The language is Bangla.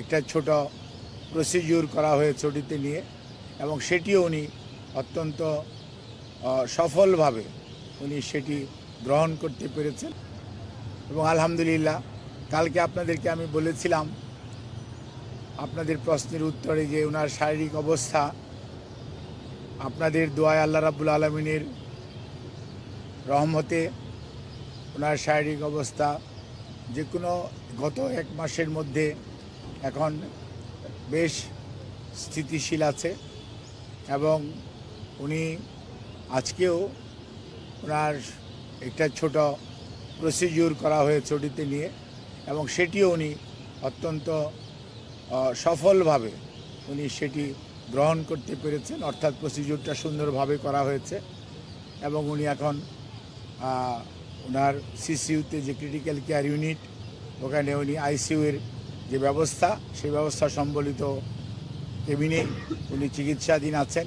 একটা ছোট প্রসিডিউর করা হয়েছে ওটিতে নিয়ে, এবং সেটিও উনি অত্যন্ত সফলভাবে উনি সেটি গ্রহণ করতে পেরেছেন। এবং আলহামদুলিল্লাহ, কালকে আপনাদেরকে আমি বলেছিলাম, আপনাদের প্রশ্নের উত্তরে যে ওনার শারীরিক অবস্থা, আপনাদের দোয়ায় আল্লাহ রাবুল আলমিনের রহমতে ওনার শারীরিক অবস্থা যে কোনো গত এক মাসের মধ্যে এখন বেশ স্থিতিশীল আছে এবং উনি আজকেও ওনার একটা ছোট প্রসিডিউর করা হয়েছে ওটিতে নিয়ে এবং সেটিও উনি অত্যন্ত সফলভাবে উনি সেটি গ্রহণ করতে পেরেছেন। অর্থাৎ প্রসিডিউরটা সুন্দরভাবে করা হয়েছে এবং উনি এখন ওনার সিসিউতে যে ক্রিটিক্যাল কেয়ার ইউনিট ওখানে উনি আইসিইউয়ের যে ব্যবস্থা সেই ব্যবস্থা সম্বলিত কেবিনে উনি চিকিৎসাধীন আছেন।